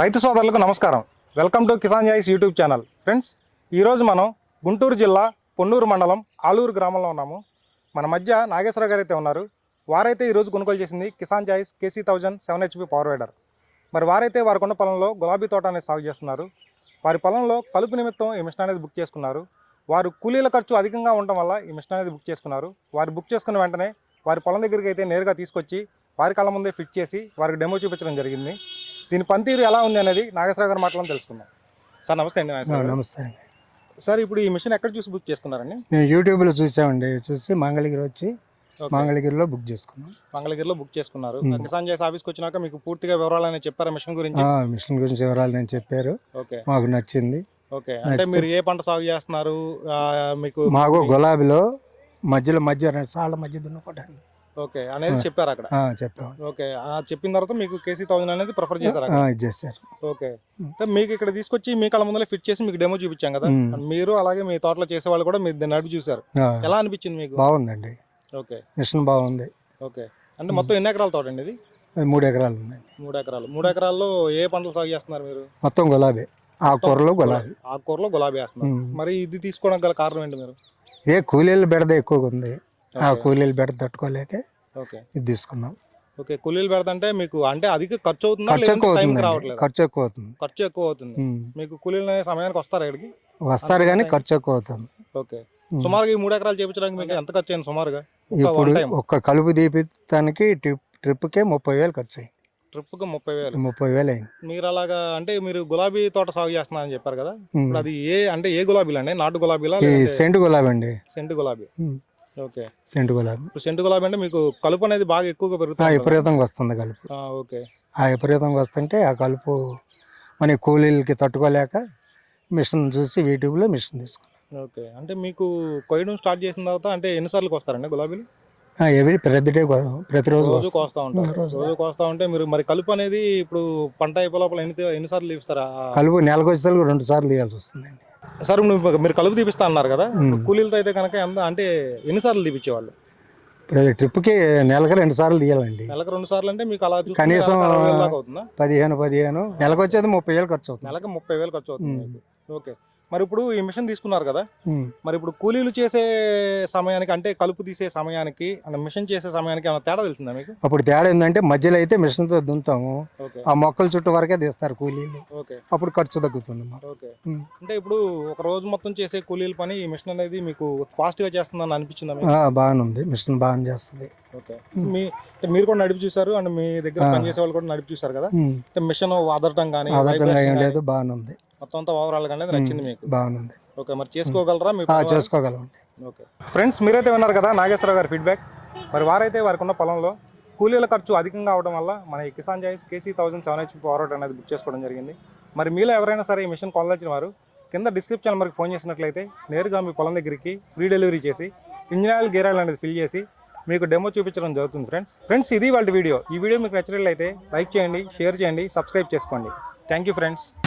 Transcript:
రైతు సోదరులకు నమస్కారం. Welcome to Kisan joys YouTube channel. Friends ఈరోజు మనం గుంటూరు జిల్లా పొన్నూరు మండలం ఆలూరు గ్రామంలో ఉన్నాము. మన మధ్య నాగేశ్వర గారు అయితే ఉన్నారు. వారైతే ఈరోజు కొనుగోలు చేసింది Kisan joys KC thousand seven HP power weeder. మరి వారైతే వారి కొండ పొలంలో గులాబీ తోట అనేది సాగు చేస్తున్నారు. వారి పొలంలో కలుపు నిమిత్తం ఈ మిషన్ అనేది బుక్ చేసుకున్నారు. వారు కూలీల ఖర్చు అధికంగా ఉండటం వల్ల ఈ మిషన్ అనేది బుక్ చేసుకున్నారు. వారు బుక్ చేసుకున్న వెంటనే వారి పొలం దగ్గరికి అయితే నేరుగా తీసుకొచ్చి వారి కాలం ముందే ఫిట్ చేసి వారికి డెమో చూపించడం జరిగింది. దీని పనితీరు ఎలా ఉంది అనేది నాగేశ్వర గారి మాటలను తెలుసుకుందాం. సార్ నమస్తే అండి నాగేశ్వర గారు. నమస్తే అండి. సార్ ఇప్పుడు ఈ మిషన్ ఎక్కడ చూసి బుక్ చేసుకున్నారండి? నేను యూట్యూబ్లో చూసామండి. చూసి మంగళగిరి వచ్చి. మంగళగిరిలో బుక్ చేసుకున్నాం. మంగళగిరిలో బుక్ చేసుకున్నారు. కిసాన్ జాయిస్ ఆఫీస్కి వచ్చినాక మీకు పూర్తిగా వివరాలు అనేది చెప్పారా మిషన్ గురించి? ఆ, మిషన్ గురించి వివరాలు నేను చెప్పారు. ఓకే. మాకు నచ్చింది. ఓకే. అంటే మీరు ఏ పంట సాగు చేస్తున్నారు? ఆ, మీకు మాకు గులాబీలో మధ్యలో మధ్య సార్ల మధ్య దున్నుకోవడానికి ఓకే అనేది చెప్పారు అక్కడ. ఆ, చెప్పాము ఓకే చెప్పిన తర్వాత మీకు కేసీ థౌసండ్ అనేది ప్రిఫర్ చేశారు చేశారు ఓకే. అంటే మీకు ఇక్కడ తీసుకొచ్చి మీ కళ్ళ ముందర ఫిట్ చేసి మీకు డెమో చూపించాం కదా. మీరు అలాగే మీ తోటలో చేసే వాళ్ళు కూడా మీరు నడిపి చూసారు ఎలా అనిపించింది మీకు? బాగుందండి. ఓకే. మిషన్ బాగుంది. ఓకే. అంటే మొత్తం ఎన్ని ఎకరాల తోట అండి ఇది? మూడు ఎకరాలు ఉందండి మూడు ఎకరాలు. మూడు ఎకరాల్లో ఏ పంటలు సాగు చేస్తున్నారు మీరు? మొత్తం గులాబీ. ఆ కూరలో గులాబీ. ఆకుకూరలో గులాబీ వేస్తున్నారు. మరి ఇది తీసుకోవడం గల కారణం ఏంటి మీరు? ఏ కూలీల బెడద ఎక్కువగా ఉంది. ఆ. కూలీల బెడద తట్టుకోలేక ఓకే. ఇది తీసుకున్నాం. ఓకే కూలీలు పెడతంటే మీకు అంటే అధిక ఖర్చు అవుతుందా ఖర్చు లేదంటే అవుతుంది రావట్లేదు? ఖర్చు ఎక్కువ అవుతుంది. ఖర్చు ఎక్కువ అవుతుంది. మీకు కూలీలు అనే సమయానికి వస్తారా ఇక్కడికి? వస్తారు కానీ ఖర్చు ఎక్కువ అవుతుంది. ఓకే. సుమారుగా ఈ మూడు ఎకరాలు చేపించడానికి మీకు ఎంత ఖర్చు అయింది సుమారుగా? ఇప్పుడు. ఒక్క కలుపు తీపిస్తానికి ట్రిప్ ట్రిప్కే ముప్పై వేలు ఖర్చు అయింది. ట్రిప్కి ముప్పై వేలు. ముప్పై వేలు అయింది. మీరు అలాగా అంటే మీరు గులాబీ తోట సాగు చేస్తున్నారని చెప్పారు కదా? అది ఏ అంటే ఏ గులాబీలు అండి? నాటు గులాబీలా సెంటు గులాబీ అండి. సెంటు గులాబీ. ఓకే. సెంటు గులాబీ. ఇప్పుడు సెంటు గులాబీ అంటే మీకు కలుపు అనేది బాగా ఎక్కువగా ఆ పెరుగుతుంది కదా? విపరీతంగా వస్తుంది కలుపు. ఆ, ఓకే. ఆ విపరీతంగా వస్తుంటే ఆ కలుపు మన కూలీలకి తట్టుకోలేక మిషన్ చూసి యూట్యూబ్లో మిషన్ తీసుకున్నాం ఓకే. అంటే మీకు కొయ్యడం స్టార్ట్ చేసిన తర్వాత అంటే ఎన్నిసార్లు వస్తారండి గులాబీలు? ఎవ్రీ ప్రతి డే ప్రతిరోజు రోజు వస్తుంది. కోస్తా. ఉంటారు. రోజు రోజు కోస్తా ఉంటే మీరు మరి కలుపు అనేది ఇప్పుడు పంట అయిపో లోపల ఎన్ని ఎన్నిసార్లు తీపిస్తారా కలుపు నెలకు వచ్చేసరికి రెండు సార్లు తీయాల్సి వస్తుందండి. సార్ నువ్వు మీరు కలుపు తీపిస్తా అన్నారు కదా. కూలీలతో అయితే కనుక ఎంత అంటే ఎన్నిసార్లు తీపిచ్చేవాళ్ళు? ఇప్పుడు ట్రిప్కి నెలకు రెండు సార్లు తీయాలండి. నెలకు రెండు సార్లు అంటే మీకు అలా కనీసం పదిహేను పదిహేను నెలకు వచ్చేది ముప్పై వేలు ఖర్చు అవుతుంది. నెలకు ముప్పై వేలు ఖర్చు అవుతుంది ఓకే. మరి ఇప్పుడు ఈ మిషన్ తీసుకున్నారు కదా. మరి ఇప్పుడు కూలీలు చేసే సమయానికి అంటే కలుపు తీసే సమయానికి అంటే మిషన్ చేసే సమయానికి ఏమైనా తేడా తెలిసిందా మీకు? అప్పుడు తేడా ఏంటంటే మధ్యలో అయితే మిషన్తో ఓకే. ఆ మొక్కల చుట్టూ వరకే తీస్తారు కూలీలు. అప్పుడు ఖర్చు తగ్గుతుంది. అంటే ఇప్పుడు ఒక రోజు మొత్తం చేసే కూలీల పని ఈ మిషన్ అనేది మీకు ఫాస్ట్గా చేస్తుందని అనిపించిందా బాగానే ఉంది. మిషన్ బాగానే చేస్తుంది. మీ మీరు కూడా నడిపి చూసారు అండ్ మీ దగ్గర. పనిచేసే వాళ్ళు కూడా నడిపి చూసారు కదా? మిషన్ వదలటం కానీ లేదు బాగానే ఉంది. మొత్తం అంతా ఓవరాల్గా అనేది నచ్చింది మీకు? బాగానే ఉంది ఓకే మరి చేసుకోగలరా మీ ఆ, పని వారు? చేసుకోగలం ఓకే. ఫ్రెండ్స్ మీరైతే విన్నారు కదా నాగేశ్వరరావు గారి ఫీడ్బ్యాక్ మరి వారైతే వారికి ఉన్న పొలంలో కూలీల ఖర్చు అధికంగా అవడం వల్ల మన ఈ Kisan joys KC thousand seven H power అనేది బుక్ చేసుకోవడం జరిగింది. మరి మీలో ఎవరైనా సరే ఈ మిషన్ కొనదలిచిన వారు కింద డిస్క్రిప్షన్ నెంబర్కి ఫోన్ చేసినట్లయితే నేరుగా మీ పొలం దగ్గరికి ఫ్రీ డెలివరీ చేసి ఇంజిన్ ఆయిల్ గేర్ ఆయిల్ అనేది ఫిల్ చేసి మీకు డెమో చూపించడం జరుగుతుంది ఫ్రెండ్స్ ఫ్రెండ్స్ ఇది వాళ్ళ వీడియో ఈ వీడియో మీకు నచ్చినట్లయితే లైక్ చేయండి షేర్ చేయండి సబ్స్క్రైబ్ చేసుకోండి. Thank you friends